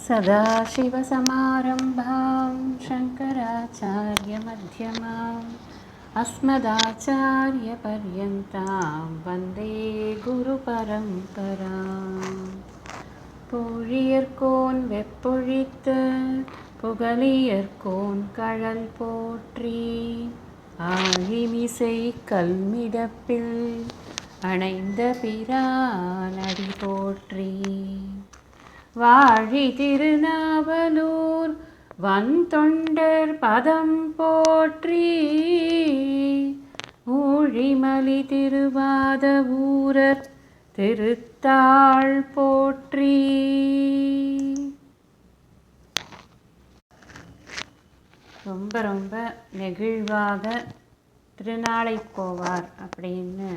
सदाशिवसमारम्भां शङ्कराचार्यमध्यमाम् अस्मदाचार्यपर्यन्तां वन्दे குருபரம்பராம் பொழியர்கோன் வெப்பொழித்து புகழியர்கோன் கழல் போற்றி ஆழிமிசை கல்மிடப்பில் அணைந்த பிரானடி போற்றி வாழி திருநாவலூர் வந்தொண்டர் பதம் போற்றி ஊழிமலி திருவாத ஊரர் திருத்தாள் போற்றி. ரொம்ப ரொம்ப நெகிழ்வாக திருநாளை போவார் அப்படின்னு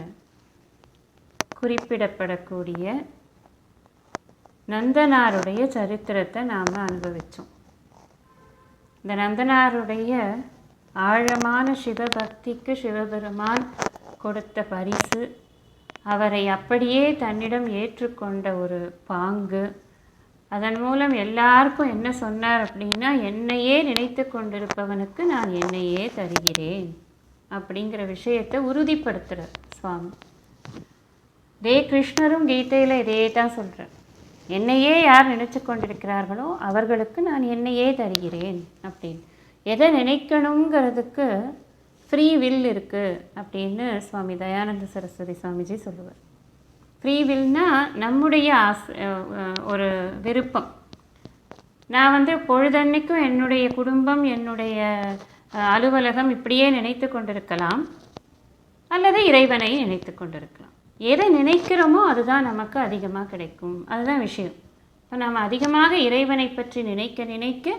குறிப்பிடப்படக்கூடிய நந்தனாருடைய சரித்திரத்தை நாம் அனுபவித்தோம் இந்த நந்தனாருடைய ஆழமான சிவபக்திக்கு சிவபெருமான் கொடுத்த பரிசு அவரை அப்படியே தன்னிடம் ஏற்றுக்கொண்ட ஒரு பாங்கு அதன் மூலம் எல்லாருக்கும் என்ன சொன்னார் அப்படின்னா என்னையே நினைத்து கொண்டிருப்பவனுக்கு நான் என்னையே தருகிறேன் அப்படிங்கிற விஷயத்தை உறுதிப்படுத்துகிறார் சுவாமி. இதே கிருஷ்ணரும் கீதையில் இதே தான் சொல்கிறார் என்னையே யார் நினைச்சு கொண்டிருக்கிறார்களோ அவர்களுக்கு நான் என்னையே தருகிறேன் அப்படின்னு. எதை நினைக்கணுங்கிறதுக்கு ஃப்ரீ வில் இருக்குது அப்படின்னு சுவாமி தயானந்த சரஸ்வதி சுவாமிஜி சொல்லுவார். ஃப்ரீ வில்னா நம்முடைய ஆஸ் ஒரு விருப்பம். நான் வந்து பொழுதன்னைக்கும் என்னுடைய குடும்பம் என்னுடைய அலுவலகம் இப்படியே நினைத்து கொண்டிருக்கலாம். அல்லது இறைவனை நினைத்து கொண்டிருக்கலாம். எதை நினைக்கிறோமோ அதுதான் நமக்கு அதிகமாக கிடைக்கும். அதுதான் விஷயம். இப்போ நாம் அதிகமாக இறைவனை பற்றி நினைக்க நினைக்க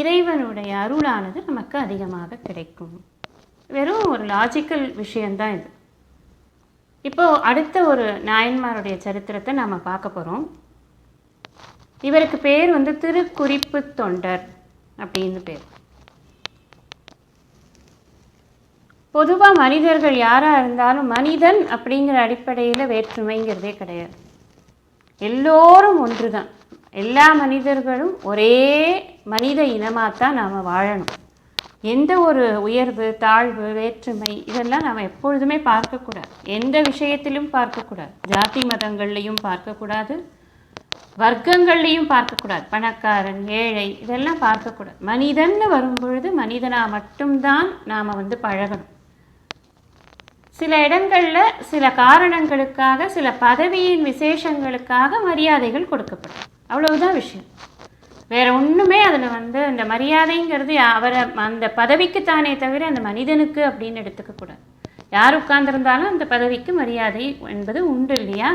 இறைவனுடைய அருளானது நமக்கு அதிகமாக கிடைக்கும். வெறும் ஒரு லாஜிக்கல் விஷயந்தான் இது. இப்போது அடுத்த ஒரு நாயன்மாருடைய சரித்திரத்தை நாம் பார்க்க போகிறோம் இவருக்கு பேர் வந்து திருக்குறிப்பு தொண்டர் அப்படின்னு பேர். பொதுவாக மனிதர்கள் யாராக இருந்தாலும் மனிதன் அப்படிங்கிற அடிப்படையில் வேற்றுமைங்கிறதே கிடையாது. எல்லோரும் ஒன்று தான் எல்லா மனிதர்களும் ஒரே மனித இனமாக தான் நாம் வாழணும். எந்த ஒரு உயர்வு தாழ்வு வேற்றுமை இதெல்லாம் நாம் எப்பொழுதுமே பார்க்கக்கூடாது. எந்த விஷயத்திலும் பார்க்கக்கூடாது. ஜாதி மதங்கள்லையும் பார்க்கக்கூடாது. வர்க்கங்கள்லையும் பார்க்கக்கூடாது. பணக்காரன் ஏழை இதெல்லாம் பார்க்கக்கூடாது. மனிதன்னு வரும்பொழுது மனிதனாக மட்டும்தான் நாம் வந்து பழகணும். சில இடங்களில் சில காரணங்களுக்காக சில பதவியின் விசேஷங்களுக்காக மரியாதைகள் கொடுக்கப்படும். அவ்வளவுதான் விஷயம். வேற ஒன்றுமே அதில் வந்து அந்த மரியாதைங்கிறது அவரை அந்த பதவிக்குத்தானே தவிர அந்த மனிதனுக்கு அப்படின்னு எடுத்துக்கக்கூடாது யார் உட்கார்ந்துருந்தாலும் அந்த பதவிக்கு மரியாதை என்பது உண்டு இல்லையா?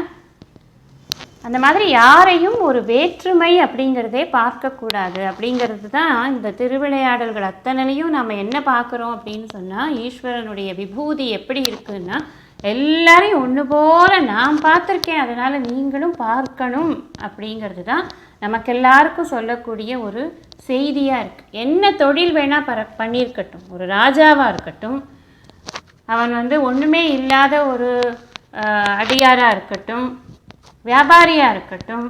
அந்த மாதிரி யாரையும் ஒரு வேற்றுமை அப்படிங்கிறதே பார்க்கக்கூடாது அப்படிங்கிறது தான் இந்த திருவிளையாடல்கள் அத்தனையும் நம்ம என்ன பார்க்குறோம் அப்படின்னு சொன்னால் ஈஸ்வரனுடைய விபூதி எப்படி இருக்குன்னா எல்லாரையும் ஒன்று போல நான் பார்த்துருக்கேன் அதனால் நீங்களும் பார்க்கணும் அப்படிங்கிறது தான் நமக்கு எல்லாருக்கும் சொல்லக்கூடிய ஒரு செய்தியாக இருக்குது என்ன தொழில் வேணால் பர பண்ணியிருக்கட்டும். ஒரு ராஜாவாக இருக்கட்டும். அவன் வந்து ஒன்றுமே இல்லாத ஒரு அடியாராக இருக்கட்டும். வியாபாரியாக இருக்கட்டும்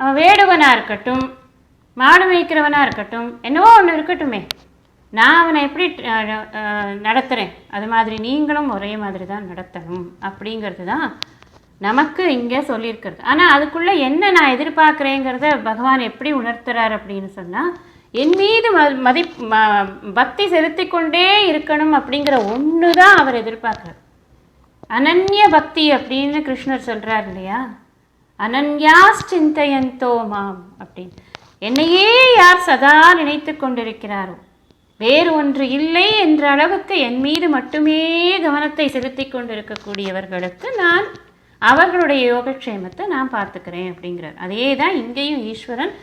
வேடுவனாக இருக்கட்டும் மாடு மேய்க்கிறவனாக இருக்கட்டும் என்னவோ ஒன்று இருக்கட்டுமே. நான் அவனை எப்படி நடத்துகிறேன் அது மாதிரி நீங்களும் ஒரே மாதிரி தான் நடத்தணும் அப்படிங்கிறது தான் நமக்கு இங்கே சொல்லியிருக்கிறது. ஆனால் அதுக்குள்ளே என்ன நான் எதிர்பார்க்குறேங்கிறத பகவான் எப்படி உணர்த்துறார் அப்படின்னு சொன்னால் என் மீது ம மதி ம- பக்தி செலுத்தி கொண்டே இருக்கணும் அப்படிங்கிற ஒன்று தான் அவர் எதிர்பார்க்குறார். அனன்ய பக்தி அப்படின்னு கிருஷ்ணர் சொல்கிறார் இல்லையா? அனன்யாஸ் சிந்தையந்தோ மாம் அப்படின்னு. என்னையே யார் சதா நினைத்து கொண்டிருக்கிறாரோ? வேறு ஒன்று இல்லை என்ற அளவுக்கு என் மீது மட்டுமே கவனத்தை செலுத்தி கொண்டிருக்கக்கூடியவர்களுக்கு நான் அவர்களுடைய யோகக்ஷேமத்தை நான் பார்த்துக்கிறேன் அப்படிங்கிறார். அதே தான் இங்கேயும் ஈஸ்வரன்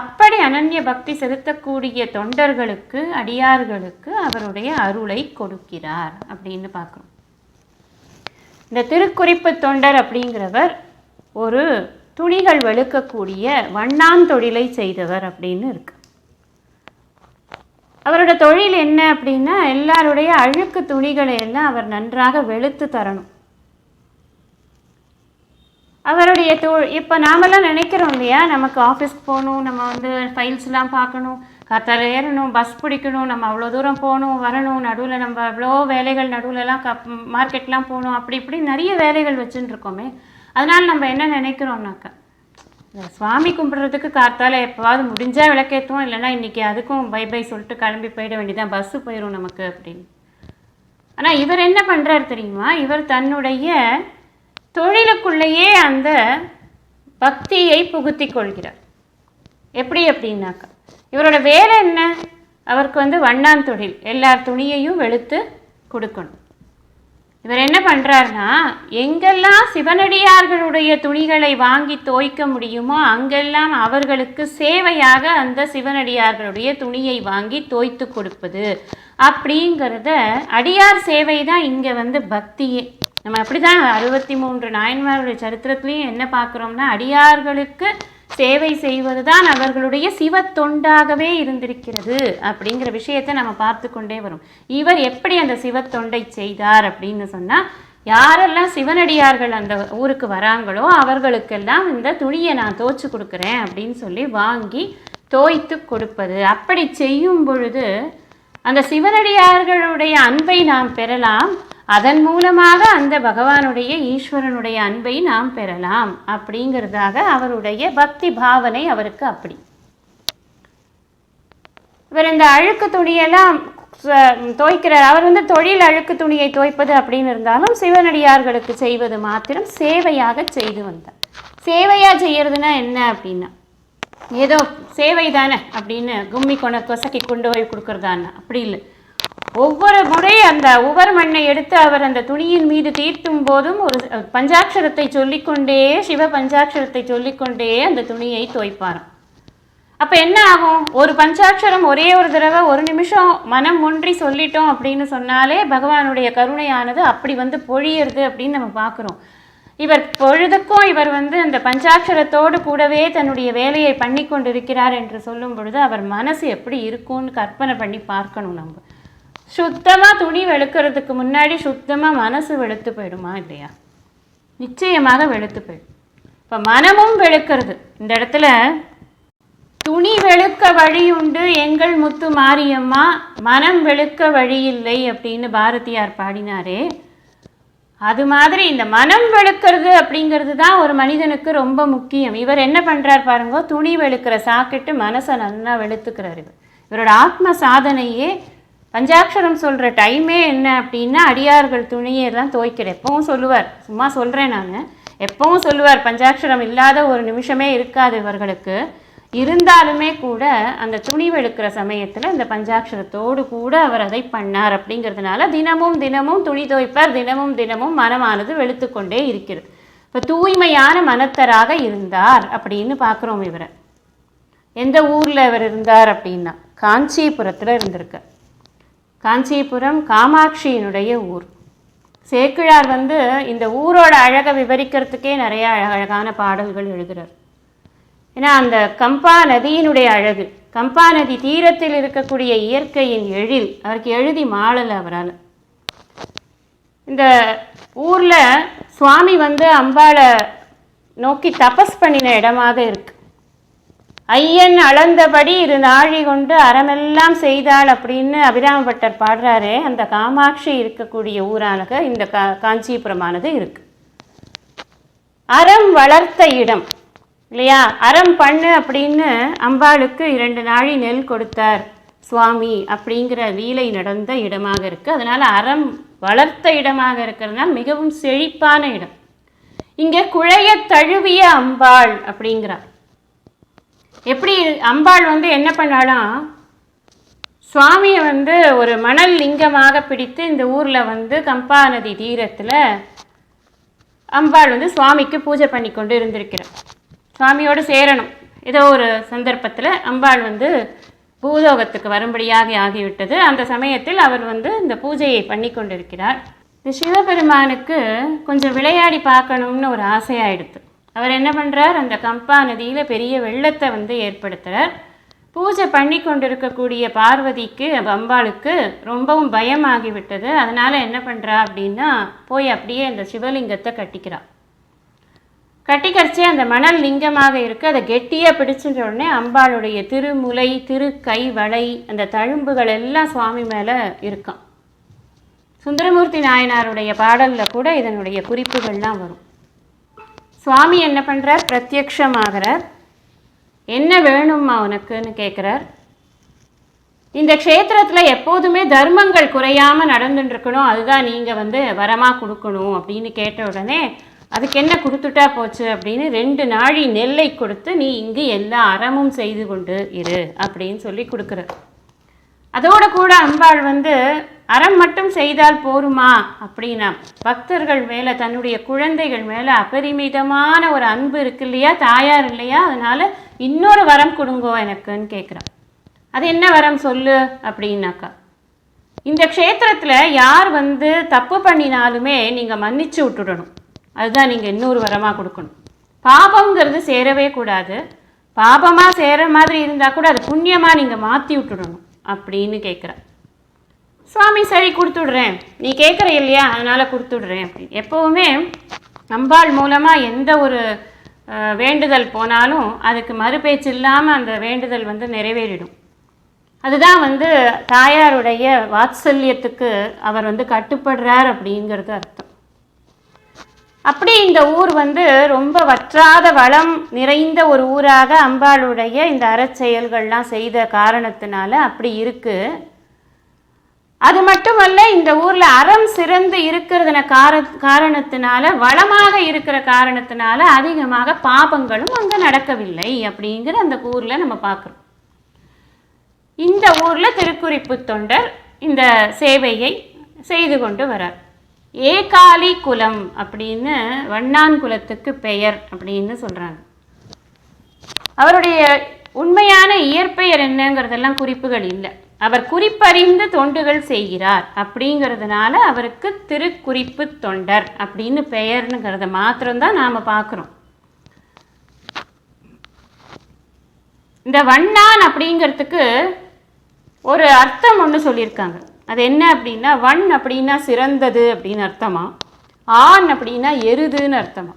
அப்படி அனன்ய பக்தி செலுத்தக்கூடிய தொண்டர்களுக்கு அடியார்களுக்கு அவருடைய அருளை கொடுக்கிறார் அப்படின்னு பார்க்குறோம். இந்த திருக்குறிப்பு தொண்டர் அப்படிங்கிறவர் ஒரு துணிகள் வெளுக்கக்கூடிய வண்ணாந்தொழிலை செய்தவர் அப்படின்னு இருக்கு. அவரோட தொழில் என்ன அப்படின்னா எல்லாருடைய அழுக்கு துணிகளை எல்லாம் அவர் நன்றாக வெளுத்து தரணும். அவருடைய தொ இப்போ நாமெல்லாம் நினைக்கிறோம் இல்லையா நமக்கு ஆஃபீஸ்க்கு போகணும் நம்ம வந்து ஃபைல்ஸ்லாம் பார்க்கணும் காத்தால ஏறணும் பஸ் பிடிக்கணும் நம்ம அவ்வளோ தூரம் போகணும் வரணும் நடுவில் நம்ம அவ்வளோ வேலைகள் நடுவில்லாம் கப் மார்க்கெட்லாம் போகணும் அப்படி இப்படி நிறைய வேலைகள் வச்சுட்டுருக்கோமே அதனால் நம்ம என்ன நினைக்கிறோம்னாக்கா சுவாமி கும்பிட்றதுக்கு காத்தால எப்போவாது முடிஞ்சால் விளக்கேற்றுவோம் இல்லைன்னா இன்றைக்கி அதுக்கும் பை பை சொல்லிட்டு கிளம்பி போயிட வேண்டியதான் பஸ்ஸு போயிடும் நமக்கு அப்படின்னு. ஆனால் இவர் என்ன பண்ணுறாரு தெரியுமா? இவர் தன்னுடைய தொழிலுக்குள்ளேயே அந்த பக்தியை புகுத்தி கொள்கிறார். எப்படி அப்படின்னாக்கா இவரோட வேலை என்ன? அவருக்கு வந்து வண்ணான் தொழில். எல்லார் துணியையும் வெளுத்து கொடுக்கணும். இவர் என்ன பண்ணுறாருனா எங்கெல்லாம் சிவனடியார்களுடைய துணிகளை வாங்கி தோய்க்க முடியுமோ அங்கெல்லாம் அவர்களுக்கு சேவையாக அந்த சிவனடியார்களுடைய துணியை வாங்கி தோய்த்து கொடுப்பது. அப்படிங்கிறத அடியார் சேவை தான் இங்கே வந்து பக்தியே. நம்ம அப்படி தான் அறுபத்தி மூன்று நாயன்மார்களுடைய சரித்திரத்துலேயும் என்ன பார்க்குறோம்னா அடியார்களுக்கு சேவை செய்வது தான் அவர்களுடைய சிவ தொண்டாகவே இருந்திருக்கிறது அப்படிங்கிற விஷயத்தை நம்ம பார்த்து கொண்டே வரும். இவர் எப்படி அந்த சிவ தொண்டை செய்தார் அப்படின்னு சொன்னால் யாரெல்லாம் சிவனடியார்கள் அந்த ஊருக்கு வராங்களோ அவர்களுக்கெல்லாம் இந்த துணியை நான் தோச்சு கொடுக்குறேன் அப்படின்னு சொல்லி வாங்கி தோய்த்து கொடுப்பது. அப்படி செய்யும் பொழுது அந்த சிவனடியார்களுடைய அன்பை நாம் பெறலாம். அதன் மூலமாக அந்த பகவானுடைய ஈஸ்வரனுடைய அன்பை நாம் பெறலாம். அப்படிங்கிறதாக அவருடைய பக்தி பாவனை அவருக்கு அப்படி. இவர் இந்த அழுக்கு துணியெல்லாம் ச- துவைக்கிறார். அவர் வந்து தொழில் அழுக்கு துணியை துவைப்பது அப்படின்னு இருந்தாலும் சிவனடியார்களுக்கு செய்வது மாத்திரம் சேவையாக செய்து வந்தார். சேவையாக செய்யறதுன்னா என்ன அப்படின்னா ஏதோ சேவை தானே அப்படின்னு கும்மி கொண கொசக்கி கொண்டு போய் கொடுக்கறதான்னா. அப்படி இல்லை. ஒவ்வொரு முறை அந்த உவர் மண்ணை எடுத்து அவர் அந்த துணியின் மீது தீர்த்தும் போதும் ஒரு பஞ்சாட்சரத்தை சொல்லிக்கொண்டே சிவ பஞ்சாட்சரத்தை சொல்லிக்கொண்டே அந்த துணியை துவைப்பாராம். அப்போ என்ன ஆகும்? ஒரு பஞ்சாட்சரம் ஒரே ஒரு தடவை ஒரு நிமிஷம் மனம் ஒன்றி சொல்லிட்டோம் அப்படின்னு சொன்னாலே பகவானுடைய கருணையானது அப்படி வந்து பொழியிறது அப்படின்னு நம்ம பார்க்குறோம். இவர் பொழுதுக்கும் இவர் வந்து அந்த பஞ்சாட்சரத்தோடு கூடவே தன்னுடைய வேலையை பண்ணி கொண்டிருக்கிறார் என்று சொல்லும் பொழுது அவர் மனசு எப்படி இருக்கும்னு கற்பனை பண்ணி பார்க்கணும் நம்ம. சுத்தமாக துணி வெளுக்கிறதுக்கு முன்னாடி சுத்தமாக மனசு வெளுத்து போயிடுமா இல்லையா? நிச்சயமாக வெளுத்து போயிடும். இப்போ மனமும் வெளுக்கிறது. இந்த இடத்துல துணி வெளுக்க வழி உண்டு எங்கள் முத்து மாரியம்மா மனம் வெளுக்க வழி இல்லை அப்படின்னு பாரதியார் பாடினாரே. அது மாதிரி இந்த மனம் வெளுக்கிறது அப்படிங்கிறது தான் ஒரு மனிதனுக்கு ரொம்ப முக்கியம். இவர் என்ன பண்ணுறார் பாருங்க துணி வெளுக்கிற சாக்கெட்டு மனசை நல்லா வெளுத்துக்கிறார் இவர். இவரோட ஆத்ம சாதனையே பஞ்சாட்சரம் சொல்கிற டைமே என்ன அப்படின்னா அடியார்கள் துணியெல்லாம் துவைக்கிற எப்பவும் சொல்லுவார். சும்மா சொல்கிறேன் நான். எப்பவும் சொல்லுவார் பஞ்சாட்சரம் இல்லாத ஒரு நிமிஷமே இருக்காது இவர்களுக்கு. இருந்தாலுமே கூட அந்த துணி வெளுக்கிற சமயத்தில் இந்த பஞ்சாட்சரத்தோடு கூட அவர் அதை பண்ணார் அப்படிங்கிறதுனால தினமும் தினமும் துணி துவைப்பார். தினமும் தினமும் மனமானது வெளுத்து கொண்டே இருக்கிறது. இப்போ தூய்மையான மனத்தராக இருந்தார் அப்படின்னு பார்க்குறோம் இவரை. எந்த ஊரில் இவர் இருந்தார் அப்படின்னா காஞ்சிபுரத்தில் இருந்திருக்கார். காஞ்சிபுரம் காமாட்சியினுடைய ஊர். சேக்கிழார் வந்து இந்த ஊரோட அழகை விவரிக்கிறதுக்கே நிறைய அழகழகான பாடல்கள் எழுதுகிறார் ஏன்னா அந்த கம்பா நதியினுடைய அழகு கம்பா நதி தீரத்தில் இருக்கக்கூடிய இயற்கையின் எழில் அவருக்கு எழுதி மாளலை அவரால். இந்த ஊரில் சுவாமி வந்து அம்பாளை நோக்கி தபஸ் பண்ணின இடமாக இருக்கு. ஐயன் அளந்தபடி இரு நாழி கொண்டு அறமெல்லாம் செய்தாள் அப்படின்னு அபிராமபட்டர் பாடுறாரே. அந்த காமாட்சி இருக்கக்கூடிய ஊரானக இந்த கா காஞ்சிபுரமானது இருக்கு. அறம் வளர்த்த இடம் இல்லையா? அறம் பண்ணு அப்படின்னு அம்பாளுக்கு இரண்டு நாழி நெல் கொடுத்தார். சுவாமி அப்படிங்கிற லீலை நடந்த இடமாக இருக்குது அதனால் அறம் வளர்த்த இடமாக இருக்கிறதுனால மிகவும் செழிப்பான இடம். இங்கே குழைய தழுவிய அம்பாள் அப்படிங்கிறார். எப்படி அம்பாள் வந்து என்ன பண்ணாலாம் சுவாமியை வந்து ஒரு மணல் லிங்கமாக பிடித்து இந்த ஊரில் வந்து கம்பா நதி தீரத்தில் அம்பாள் வந்து சுவாமிக்கு பூஜை பண்ணி கொண்டு இருந்திருக்கிறார். சுவாமியோடு சேரணும். ஏதோ ஒரு சந்தர்ப்பத்தில் அம்பாள் வந்து பூலோகத்துக்கு வரும்படியாக ஆகிவிட்டது. அந்த சமயத்தில் அவர் வந்து இந்த பூஜையை பண்ணி கொண்டிருக்கிறார். இந்த சிவபெருமானுக்கு கொஞ்சம் விளையாடி பார்க்கணும்னு ஒரு ஆசையாயிடுது அவர் என்ன பண்ணுறார் அந்த கம்பா நதியில் பெரிய வெள்ளத்தை வந்து ஏற்படுத்துகிறார் பூஜை பண்ணி கொண்டிருக்கக்கூடிய பார்வதிக்கு அம்பாளுக்கு ரொம்பவும் பயமாகிவிட்டது அதனால் என்ன பண்ணுறா அப்படின்னா போய் அப்படியே அந்த சிவலிங்கத்தை கட்டிக்கிறாள் கட்டிக்கரிச்சி அந்த மணல் லிங்கமாக இருக்குது அதை கெட்டியாக பிடிச்சுட்ட உடனே அம்பாளுடைய திருமுலை திரு கை வளை அந்த தழும்புகள் எல்லாம் சுவாமி மேலே இருக்கான். சுந்தரமூர்த்தி நாயனாருடைய பாடலில் கூட இதனுடைய குறிப்புகள்லாம் வரும். சுவாமி என்ன பண்ணுறார் பிரத்யக்ஷமாகிறார். என்ன வேணும்மா உனக்குன்னு கேட்குறார் இந்த க்ஷேத்திரத்தில் எப்போதுமே தர்மங்கள் குறையாமல் நடந்துட்டுருக்கணும் அதுதான் நீங்கள் வந்து வரமாக கொடுக்கணும் அப்படின்னு கேட்ட உடனே அதுக்கு என்ன கொடுத்துட்டா போச்சு அப்படின்னு ரெண்டு நாழி நெல்லை கொடுத்து நீ இங்கு எல்லா அறமும் செய்து கொண்டு இரு அப்படின்னு சொல்லி கொடுக்குற அதோட கூட அம்பாள் வந்து அறம் மட்டும் செய்தால் போருமா? அப்படின்னா பக்தர்கள் மேலே தன்னுடைய குழந்தைகள் மேலே அபரிமிதமான ஒரு அன்பு இருக்கு இல்லையா? தாயார் இல்லையா? அதனால் இன்னொரு வரம் கொடுங்கோ எனக்குன்னு கேட்குறான் அது என்ன வரம் சொல்லு? அப்படின்னாக்கா இந்த க்ஷேத்திரத்தில் யார் வந்து தப்பு பண்ணினாலுமே நீங்கள் மன்னிச்சு விட்டுடணும். அதுதான் நீங்கள் இன்னொரு வரமாக கொடுக்கணும். பாபங்கிறது சேரவே கூடாது. பாபமாக சேர மாதிரி இருந்தால் கூட அது புண்ணியமாக நீங்கள் மாற்றி விட்டுடணும். அப்படின்னு கேட்குறா சுவாமி சரி கொடுத்துடுறேன். நீ கேட்குற இல்லையா? அதனால் கொடுத்துடுறேன் அப்படின்னு. எப்போவுமே அம்பாள் மூலமாக எந்த ஒரு வேண்டுதல் போனாலும் அதுக்கு மறுபேச்சு இல்லாமல் அந்த வேண்டுதல் வந்து நிறைவேறிடும். அதுதான் வந்து தாயாருடைய வாத்சல்யத்துக்கு அவர் வந்து கட்டுப்படுறார் அப்படிங்கிறது அர்த்தம். அப்படி இந்த ஊர் வந்து ரொம்ப வற்றாத வளம் நிறைந்த ஒரு ஊராக அம்பாளுடைய இந்த அறச்செயல்கள்லாம் செய்த காரணத்தினால அப்படி இருக்கு. அது மட்டுமல்ல இந்த ஊர்ல அறம் சிறந்து இருக்கிறதுன கார காரணத்தினால வளமாக இருக்கிற காரணத்தினால அதிகமாக பாபங்களும் அங்கே நடக்கவில்லை அப்படிங்கிற அந்த ஊர்ல நம்ம பார்க்குறோம் இந்த ஊர்ல திருக்குறிப்பு தொண்டர் இந்த சேவையை செய்து கொண்டு வரார். ஏகாலி குலம் அப்படின்னு வண்ணான் குலத்துக்கு பெயர் அப்படின்னு சொல்கிறாங்க அவருடைய உண்மையான இயற்பெயர் என்னங்கிறதெல்லாம் குறிப்புகள் இல்லை. அவர் குறிப்பறிந்து தொண்டுகள் செய்கிறார் அப்படிங்கிறதுனால அவருக்கு திருக்குறிப்பு தொண்டர் அப்படின்னு பெயர்னுங்கிறத மாத்திரம்தான் நாம் பார்க்குறோம். இந்த வண்ணான் அப்படிங்கிறதுக்கு ஒரு அர்த்தம் ஒன்று சொல்லியிருக்காங்க. அது என்ன அப்படின்னா வன் அப்படின்னா சிறந்தது அப்படின்னு அர்த்தமா? ஆண் அப்படின்னா எருதுன்னு அர்த்தமா?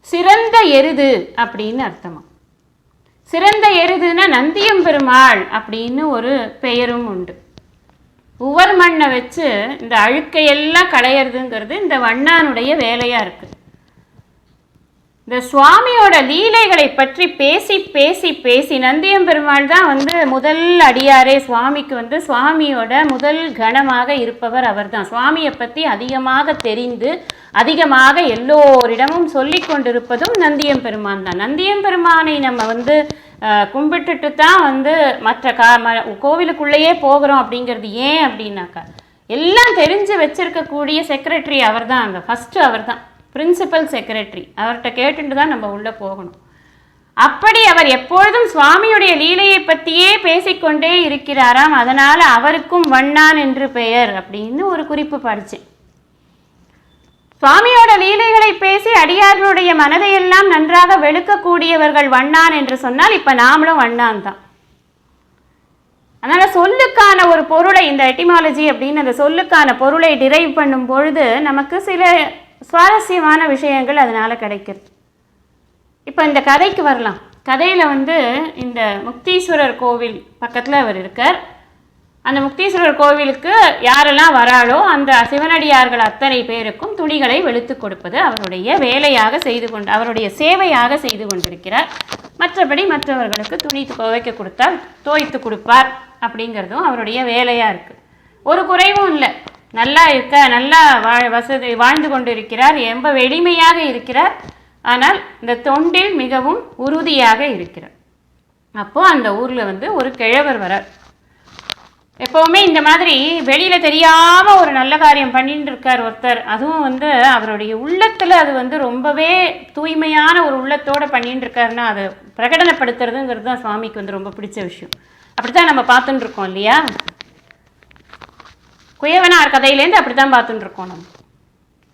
சிறந்த எருது அப்படின்னு அர்த்தமா? சிறந்த எருதுன்னா நந்தியம் பெருமாள் அப்படின்னு ஒரு பெயரும் உண்டு. உவர் மண்ணை வச்சு இந்த அழுக்கையெல்லாம் களையிறதுங்கிறது இந்த வண்ணானுடைய வேலையாக இருக்குது இந்த சுவாமியோட லீலைகளை பற்றி பேசி பேசி பேசி நந்தியம் பெருமாள் தான் வந்து முதல் அடியாரே. சுவாமிக்கு வந்து சுவாமியோட முதல் கணமாக இருப்பவர் அவர்தான். சுவாமியை பற்றி அதிகமாக தெரிந்து அதிகமாக எல்லோரிடமும் சொல்லி கொண்டிருப்பதும் நந்தியம் பெருமான் தான். நந்தியம் பெருமானை நம்ம வந்து கும்பிட்டுட்டு தான் வந்து மற்ற கா ம- கோவிலுக்குள்ளேயே போகிறோம் அப்படிங்கிறது ஏன் அப்படின்னாக்கா எல்லாம் தெரிஞ்சு வச்சிருக்கக்கூடிய செக்ரட்டரி அவர் தான் அங்கே. ஃபஸ்ட்டு அவர் தான் பிரின்சிபல் செக்ரட்டரி. அவர்கிட்ட கேட்டுட்டு தான் நம்ம உள்ளே போகணும். அப்படி அவர் எப்பொழுதும் சுவாமியுடைய லீலையை பற்றியே பேசிக்கொண்டே இருக்கிறாராம். அதனால் அவருக்கும் வண்ணான் என்று பெயர் அப்படின்னு ஒரு குறிப்பு படித்தேன் சுவாமியோட லீலைகளை பேசி அடியார்களுடைய மனதையெல்லாம் நன்றாக வெளுக்கக்கூடியவர்கள் வண்ணான் என்று சொன்னால் இப்போ நாமளும் வண்ணான் தான். அதனால் சொல்லுக்கான ஒரு பொருளை இந்த எட்டிமாலஜி அப்படின்னு அந்த சொல்லுக்கான பொருளை டிரைவ் பண்ணும் பொழுது நமக்கு சில சுவாரஸ்யமான விஷயங்கள் அதனால் கிடைக்கிறது இப்போ இந்த கதைக்கு வரலாம். கதையில் வந்து இந்த முக்தீஸ்வரர் கோவில் பக்கத்தில் அவர் இருக்கார். அந்த முக்தீஸ்வரர் கோவிலுக்கு யாரெல்லாம் வராளோ அந்த சிவனடியார்கள் அத்தனை பேருக்கும் துணிகளை வெளுத்து கொடுப்பது அவருடைய வேலையாக செய்து கொண்டு அவருடைய சேவையாக செய்து கொண்டிருக்கிறார். மற்றபடி மற்றவர்களுக்கு துணி துவைக்க கொடுத்தால் துவைத்து கொடுப்பார் அப்படிங்கிறதும் அவருடைய வேலையாக இருக்குது ஒரு குறைவும் இல்லை. நல்லா இருக்க நல்லா வா வசதி வாழ்ந்து கொண்டு இருக்கிறார் ரொம்ப எளிமையாக இருக்கிறார். ஆனால் இந்த தொண்டில் மிகவும் உறுதியாக இருக்கிறார். அப்போது அந்த ஊரில் வந்து ஒரு கிழவர் வரார். எப்போவுமே இந்த மாதிரி வெளியில் தெரியாமல் ஒரு நல்ல காரியம் பண்ணிட்டு இருக்கார் ஒருத்தர். அதுவும் வந்து அவருடைய உள்ளத்தில் அது வந்து ரொம்பவே தூய்மையான ஒரு உள்ளத்தோடு பண்ணிட்டு இருக்காருன்னா அதை பிரகடனப்படுத்துறதுங்கிறது தான் சுவாமிக்கு வந்து ரொம்ப பிடிச்ச விஷயம். அப்படித்தான் நம்ம பார்த்துட்டுருக்கோம் இல்லையா? குயவனார் கதையிலேருந்து அப்படி தான் பார்த்துட்டு இருக்கோம் நம்ம.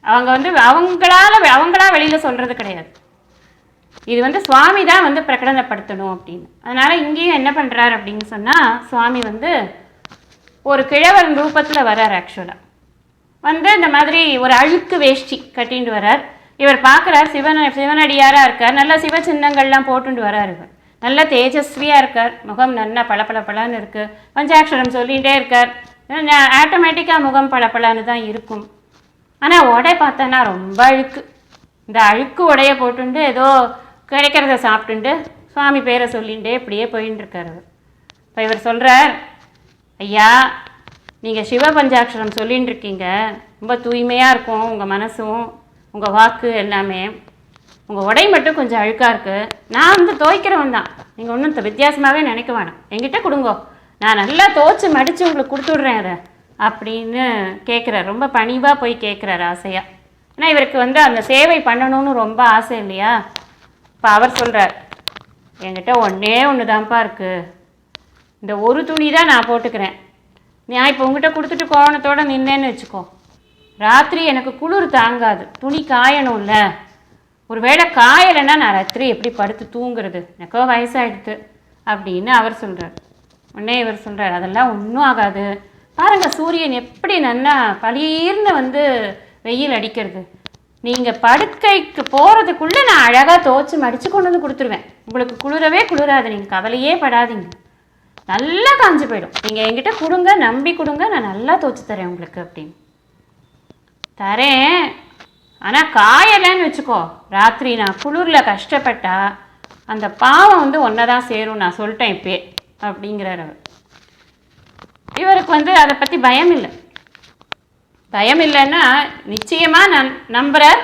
அவங்க வந்து அவங்களால அவங்களா வெளியில் சொல்கிறது கிடையாது. இது வந்து சுவாமி தான் வந்து பிரகடனப்படுத்தணும் அப்படின்னு. அதனால் இங்கேயும் என்ன பண்ணுறார் அப்படின்னு சொன்னால் சுவாமி வந்து ஒரு கிழவன் ரூபத்தில் வரார் ஆக்சுவலாக வந்து இந்த மாதிரி ஒரு அழுக்கு வேஷ்டி கட்டிட்டு வரார் இவர் பார்க்குறார் சிவன் சிவனடியாராக இருக்கார். நல்ல சிவ சின்னங்கள்லாம் போட்டுட்டு வரார் இவர். நல்ல தேஜஸ்வியாக இருக்கார். முகம் நல்லா பளபளபளன்னு இருக்குது பஞ்சாட்சரம் சொல்லிகிட்டே இருக்கார். ஆட்டோமேட்டிக்காக முகம் பளபளன்னு தான் இருக்கும். ஆனால் உடை பார்த்தோன்னா ரொம்ப அழுக்கு. இந்த அழுக்கு உடையை போட்டுண்டு ஏதோ கிடைக்கிறத சாப்பிட்டுண்டு சுவாமி பேரை சொல்லிகிட்டே இப்படியே போயின்னு இப்போ இவர் சொல்கிறார் ஐயா நீங்கள் சிவ பஞ்சாட்சரம் சொல்லின்னு இருக்கீங்க ரொம்ப தூய்மையாக இருக்கும் உங்கள் மனசும் உங்கள் வாக்கு எல்லாமே. உங்கள் உடை மட்டும் கொஞ்சம் அழுக்காக இருக்குது நான் வந்து துவைக்கிறவன் தான். நீங்கள் ஒன்றும் வித்தியாசமாகவே நினைக்க வேணாம். என்கிட்ட கொடுங்கோ. நான் நல்லா துவைச்சி மடித்து உங்களுக்கு கொடுத்துட்றேன் அதை அப்படின்னு கேட்குறாரு ரொம்ப பணிவாக போய் கேட்குறாரு ஆசையாக ஏன்னா இவருக்கு வந்து அந்த சேவை பண்ணணும்னு ரொம்ப ஆசை இல்லையா? இப்போ அவர் சொல்கிறார் என்கிட்ட ஒன்றே ஒன்று தான்ப்பா இருக்குது இந்த ஒரு துணி தான் நான் போட்டுக்கிறேன். நான் இப்போ உங்ககிட்ட கொடுத்துட்டு கோணத்தோடு நின்னேன்னு வச்சுக்கோ. ராத்திரி எனக்கு குளிர் தாங்காது. துணி காயணும்ல. ஒருவேளை காயலைன்னா நான் ராத்திரி எப்படி படுத்து தூங்குறது? எனக்கோ வயசாயிடுது அப்படின்னு அவர் சொல்கிறார் உடனே இவர் சொல்கிறார் அதெல்லாம் ஒன்றும் ஆகாது. பாருங்கள் சூரியன் எப்படி நல்லா பளீர்னு வந்து வெயில் அடிக்கிறது. நீங்கள் படுக்கைக்கு போகிறதுக்குள்ளே நான் அழகாக துவச்சி மடித்து கொண்டு வந்து கொடுத்துருவேன். உங்களுக்கு குளிரவே குளிராது நீங்கள் கவலையே படாதீங்க. நல்லா காஞ்சு போயிடும். நீங்கள் என்கிட்ட கொடுங்க நம்பி கொடுங்க நான் நல்லா துவச்சி தரேன் உங்களுக்கு அப்படின்னு. தரேன். ஆனால் காயலைன்னு வச்சுக்கோ. ராத்திரி நான் குளிரில் கஷ்டப்பட்டா அந்த பாவம் வந்து ஒன்றை தான் சேரும். நான் சொல்லிட்டேன் இப்போயே. அப்படிங்கிறார் அவர். இவருக்கு வந்து அதை பற்றி பயம் இல்லை. பயம் இல்லைன்னா நிச்சயமாக நம் நம்புகிறார்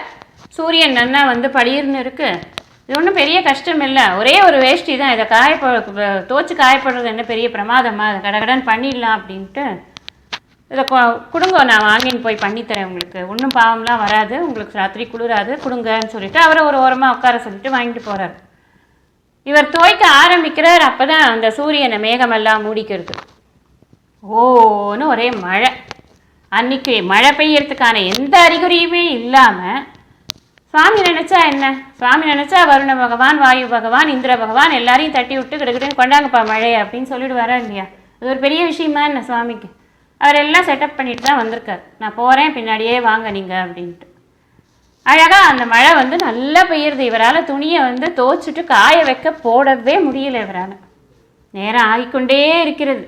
சூரியன் நன்னா வந்து பளிர்னு இருக்கு. இது ஒன்றும் பெரிய கஷ்டம் இல்லை. ஒரே ஒரு வேஷ்டி தான். இதை காயப்ப தோச்சு காயப்படுறது என்ன பெரிய பிரமாதமா? அதை கடகடன் பண்ணிடலாம் அப்படின்ட்டு. இதை கொ- கொடுங்க நான் வாங்கின்னு போய் பண்ணித்தரேன் உங்களுக்கு. ஒன்றும் பாவம்லாம் வராது. உங்களுக்கு ராத்திரி குளிராது. கொடுங்கன்னு சொல்லிட்டு அவரை ஒரு ஓரமாக உட்கார சொல்லிட்டு வாங்கிட்டு போகிறார் இவர் துவைக்க ஆரம்பிக்கிறார் அப்போ தான் அந்த சூரியனை மேகமெல்லாம் மூடிக்கிறது. ஓன்னு ஒரே மழை. அன்னைக்கு மழை பெய்யறதுக்கான எந்த அறிகுறியுமே இல்லாமல் சுவாமி நினைச்சா என்ன? சுவாமி நினைச்சா வருண பகவான் வாயு பகவான் இந்திர பகவான் எல்லாரையும் தட்டி விட்டு கிடக்கிட்டு கொண்டாங்கப்பா மழை அப்படின்னு சொல்லிடுவாரா இல்லையா? அது ஒரு பெரிய விஷயமா என்ன சுவாமிக்கு அவர் எல்லாம் செட்டப் பண்ணிட்டு தான் வந்திருக்கார். நான் போகிறேன் பின்னாடியே வாங்க நீங்கள் அப்படின்ட்டு. அழகாக அந்த மழை வந்து நல்லா பெய்யுறது. இவரால் துணியை வந்து துவைச்சிட்டு காய வைக்க போடவே முடியல இவரால். நேரம் ஆகிக்கொண்டே இருக்கிறது.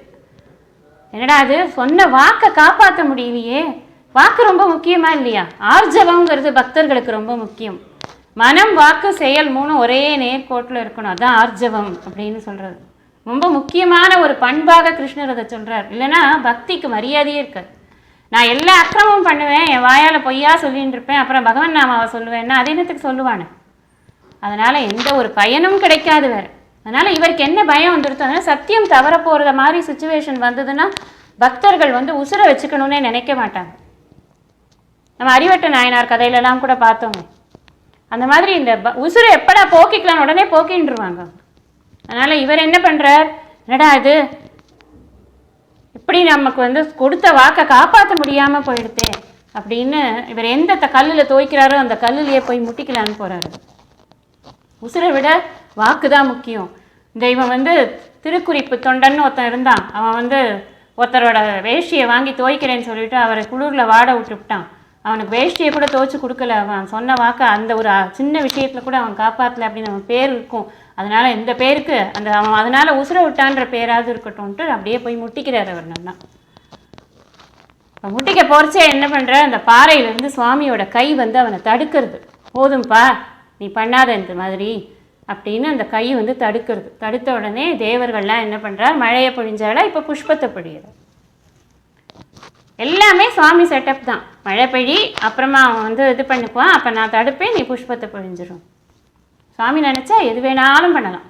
என்னடா அது சொன்ன வாக்கை காப்பாற்ற முடியலையே. வாக்கு ரொம்ப முக்கியமா இல்லையா? ஆர்ஜவங்கிறது பக்தர்களுக்கு ரொம்ப முக்கியம். மனம் வாக்கு செயல் மூணும் ஒரே நேர்கோட்டில் இருக்கணும். அதுதான் ஆர்ஜவம் அப்படின்னு சொல்கிறது ரொம்ப முக்கியமான ஒரு பண்பாக கிருஷ்ணர் அதை சொல்கிறார் இல்லைன்னா பக்திக்கு மரியாதையே இருக்காது. நான் எல்லா அக்கிரமும் பண்ணுவேன் என் வாயால் பொய்யா சொல்லின்னு இருப்பேன் அப்புறம் பகவன் நாமாவை சொல்லுவேன்னா அது என்னத்துக்கு சொல்லுவானு? அதனால் எந்த ஒரு பயனும் கிடைக்காது வேறு. அதனால் இவருக்கு என்ன பயம் வந்துருத்தோ அதனால் சத்தியம் தவற போகிற மாதிரி சுச்சுவேஷன் வந்ததுன்னா பக்தர்கள் வந்து உசுரை வச்சுக்கணும்னே நினைக்க மாட்டாங்க. நம்ம அறிவட்ட நாயனார் கதையிலலாம் கூட பார்த்தோங்க அந்த மாதிரி இந்த ப- உசுரை எப்படா போக்கிக்கலாம் உடனே போக்கின்றுவாங்க. அதனால் இவர் என்ன பண்ணுறார் என்னடா இது? இப்படி நமக்கு வந்து கொடுத்த வாக்கை காப்பாற்ற முடியாமல் போயிடுது அப்படின்னு இவர் எந்த கல்லில் துவைக்கிறாரோ அந்த கல்லுலேயே போய் முட்டிக்கலான்னு போகிறாரு உசுரை விட வாக்கு தான் முக்கியம். இந்த இவன் வந்து திருக்குறிப்பு தொண்டன்னு ஒருத்தன் இருந்தான். அவன் வந்து ஒருத்தரோட வேஷ்டியை வாங்கி துவைக்கிறேன்னு சொல்லிட்டு அவரை குளிரில் வாட விட்டுவிட்டான். அவனுக்கு வேஷ்டியை கூட துவைச்சு கொடுக்கல அவன். சொன்ன வாக்கை அந்த ஒரு சின்ன விஷயத்தில் கூட அவன் காப்பாற்றல அப்படின்னு அவன் பேர் இருக்கும். அதனால் இந்த பேருக்கு அந்த அவன் அதனால் உசுரை விட்டான்ற பேராவது இருக்கட்டும்ன்ட்டு அப்படியே போய் முட்டிக்கிறார் அவர் நன்னா. முட்டிக்க போறச்சே என்ன பண்ணுற அந்த பாறையிலேருந்து சுவாமியோட கை வந்து அவனை தடுக்கிறது. போதும்பா நீ பண்ணாத இந்த மாதிரி அப்படின்னு அந்த கை வந்து தடுக்கிறது. தடுத்த உடனே தேவர்கள்லாம் என்ன பண்ணுறார் மழையை பொழிஞ்சால இப்போ புஷ்பத்தை பொழியிறார். எல்லாமே சுவாமி செட்டப் தான். மழை பெய்யி அப்புறமா அவன் வந்து இது பண்ணிக்குவான். அப்போ நான் தடுப்பேன் நீ புஷ்பத்தை பொழிஞ்சிடும் சுவாமி நினச்சா எது வேணாலும் பண்ணலாம்.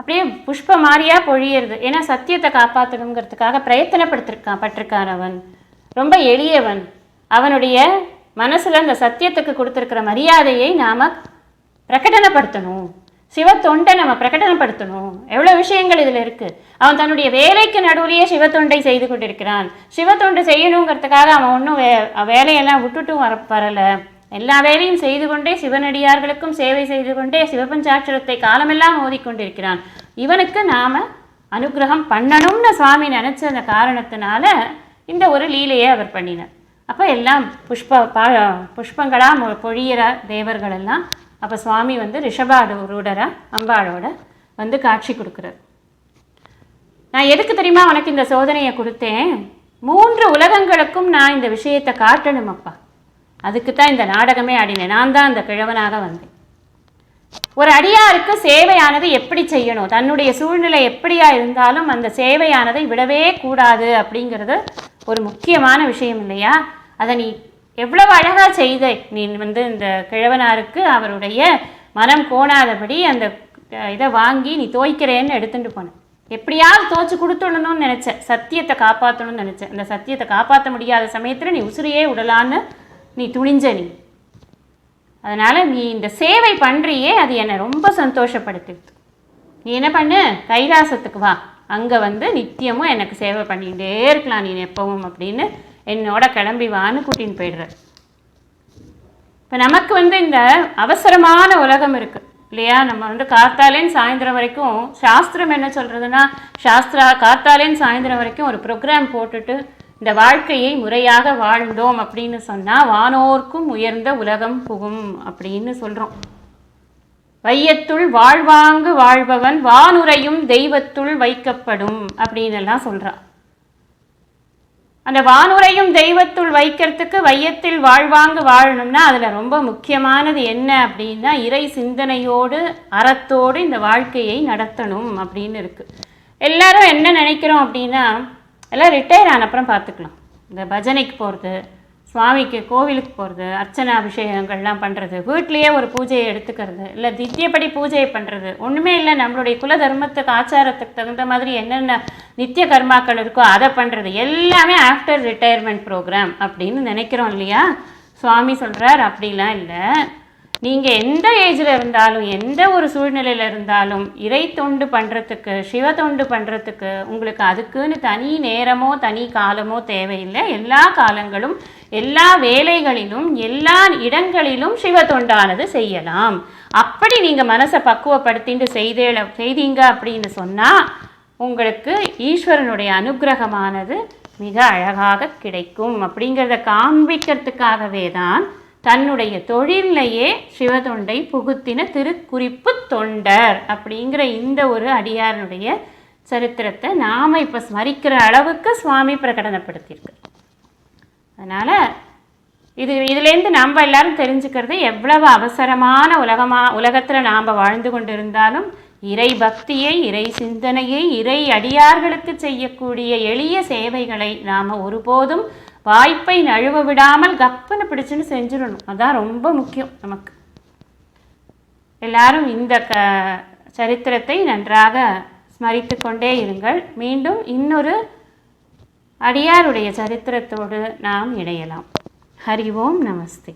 அப்படியே புஷ்ப மாதிரியாக பொழியிறது. ஏன்னா சத்தியத்தை காப்பாற்றணுங்கிறதுக்காக பிரயத்தனப்படுத்திருக்கான் பட்டிருக்கான் அவன். ரொம்ப எளியவன். அவனுடைய மனசில் அந்த சத்தியத்துக்கு கொடுத்துருக்கிற மரியாதையை நாம் பிரகடனப்படுத்தணும். சிவத்தொண்டை நம்ம பிரகடனப்படுத்தணும். எவ்வளோ விஷயங்கள் இதில் இருக்குது அவன் தன்னுடைய வேலைக்கு நடுவுலயே சிவத்தொண்டை செய்து கொண்டிருக்கிறான். சிவத்தொண்டு செய்யணுங்கிறதுக்காக அவன் ஒன்றும் வே வேலையெல்லாம் விட்டுட்டும் வர வரலை. எல்லா வேலையும் செய்து கொண்டே சிவனடியார்களுக்கும் சேவை செய்து கொண்டே சிவபஞ்சாட்சரத்தை காலமெல்லாம் ஓதிக்கொண்டிருக்கிறான். இவனுக்கு நாம அனுகிரகம் பண்ணணும்னு சுவாமி நினச்ச அந்த காரணத்தினால இந்த ஒரு லீலையை அவர் பண்ணினார். அப்போ எல்லாம் புஷ்ப பா புஷ்பங்களாக பொழியிற தேவர்கள் எல்லாம் அப்போ சுவாமி வந்து ரிஷபாரூடரா அம்பாளோட வந்து காட்சி கொடுக்குறார். நான் எதுக்கு தெரியுமா உனக்கு இந்த சோதனையை கொடுத்தேன்? மூன்று உலகங்களுக்கும் நான் இந்த விஷயத்தை காட்டணும் அப்பா அதுக்கு தான் இந்த நாடகமே ஆடினேன். நான் தான் அந்த கிழவனாக வந்தேன். ஒரு அடியாருக்கு சேவையானது எப்படி செய்யணும்? தன்னுடைய சூழ்நிலை எப்படியா இருந்தாலும் அந்த சேவையானதை விடவே கூடாது அப்படிங்கிறது ஒரு முக்கியமான விஷயம் இல்லையா? அதை நீ எவ்வளவு அழகாக செய்த நீ வந்து இந்த கிழவனாருக்கு அவருடைய மனம் கோணாதபடி அந்த இதை வாங்கி நீ தோய்க்கிறேன்னு எடுத்துட்டு போன. எப்படியாவது தோச்சு கொடுத்துடணும்னு நினச்ச சத்தியத்தை காப்பாற்றணும்னு நினச்சேன் அந்த சத்தியத்தை காப்பாற்ற முடியாத சமயத்தில் நீ உசிரியே விடலான்னு நீ துணிஞ்ச நீ. அதனால் நீ இந்த சேவை பண்ணுறியே அது என்னை ரொம்ப சந்தோஷப்படுத்திடுது நீ என்ன பண்ணு? கைலாசத்துக்கு வா. அங்கே வந்து நித்தியமும் எனக்கு சேவை பண்ணிகிட்டே இருக்கலாம் நீ எப்பவும் அப்படின்னு என்னோட கிளம்பி வான்னு கூட்டின்னு போயிடுற இப்போ நமக்கு வந்து இந்த அவசரமான உலகம் இருக்குது இல்லையா? நம்ம வந்து காத்தாலேன்னு சாயந்தரம் வரைக்கும் சாஸ்திரம் என்ன சொல்கிறதுனா சாஸ்திரா காத்தாலேன்னு சாயந்தரம் வரைக்கும் ஒரு ப்ரோக்ராம் போட்டுட்டு இந்த வாழ்க்கையை முறையாக வாழ்ந்தோம் அப்படின்னு சொன்னால் வானோர்க்கும் உயர்ந்த உலகம் புகும் அப்படின்னு சொல்கிறோம் வையத்துள் வாழ்வாங்கு வாழ்பவன் வானுரையும் தெய்வத்துள் வைக்கப்படும் அப்படின்னு எல்லாம் சொல்கிறான் அந்த வானுரையும் தெய்வத்துள் வைக்கிறதுக்கு வையத்தில் வாழ்வாங்கு வாழணும்னா அதில் ரொம்ப முக்கியமானது என்ன அப்படின்னா இறை சிந்தனையோடு அறத்தோடு இந்த வாழ்க்கையை நடத்தணும் அப்படின்னு இருக்குது எல்லாரும் என்ன நினைக்கிறோம் அப்படின்னா எல்லாம் ரிட்டையர் ஆன அப்புறம் பார்த்துக்கலாம். இந்த பஜனைக்கு போகிறது சுவாமிக்கு கோவிலுக்கு போகிறது அர்ச்சனை அபிஷேகங்கள்லாம் பண்ணுறது வீட்லேயே ஒரு பூஜையை எடுத்துக்கிறது இல்லை நித்தியப்படி பூஜையை பண்ணுறது ஒன்றுமே இல்லை நம்மளுடைய குல தர்மத்துக்கு ஆச்சாரத்துக்கு தகுந்த மாதிரி என்னென்ன நித்திய கர்மாக்கள் இருக்கோ அதை பண்ணுறது எல்லாமே ஆஃப்டர் ரிட்டையர்மெண்ட் ப்ரோக்ராம் அப்படின்னு நினைக்கிறோம் இல்லையா? சுவாமி சொல்கிறார் அப்படிலாம் இல்லை. நீங்கள் எந்த ஏஜில் இருந்தாலும் எந்த ஒரு சூழ்நிலையில் இருந்தாலும் இறை தொண்டு பண்ணுறதுக்கு சிவ தொண்டு பண்ணுறதுக்கு உங்களுக்கு அதுக்குன்னு தனி நேரமோ தனி காலமோ தேவையில்லை. எல்லா காலங்களும் எல்லா வேலைகளிலும் எல்லா இடங்களிலும் சிவ தொண்டானது செய்யலாம். அப்படி நீங்கள் மனசை பக்குவப்படுத்திட்டு செய்தேல செய்தீங்க அப்படின்னு சொன்னால் உங்களுக்கு ஈஸ்வரனுடைய அனுக்கிரகமானது மிக அழகாக கிடைக்கும். அப்படிங்கிறத காண்பிக்கிறதுக்காகவே தான் தன்னுடைய தொழிலையே சிவதொண்டை புகுத்தின திருக்குறிப்பு தொண்டர் அப்படிங்கிற இந்த ஒரு அடியாரனுடைய சரித்திரத்தை நாம் இப்போ ஸ்மரிக்கிற அளவுக்கு சுவாமி பிரகடனப்படுத்தியிருக்கு. அதனால் இது இதுலேருந்து நம்ம எல்லாரும் தெரிஞ்சுக்கிறது எவ்வளவு அவசரமான உலகமா உலகத்தில் நாம் வாழ்ந்து கொண்டிருந்தாலும் இறை பக்தியை இறை சிந்தனையை இறை அடியார்களுக்கு செய்யக்கூடிய எளிய சேவைகளை நாம் ஒருபோதும் வாய்ப்பை நழுவ விடாமல் கப்புன்னு பிடிச்சுன்னு செஞ்சிடணும். அதான் ரொம்ப முக்கியம் நமக்கு. எல்லாரும் இந்த க சரித்திரத்தை நன்றாக ஸ்மரித்து கொண்டே இருங்கள். மீண்டும் இன்னொரு அடியாருடைய சரித்திரத்தோடு நாம் இணையலாம். ஹரி ஓம் நமஸ்தே.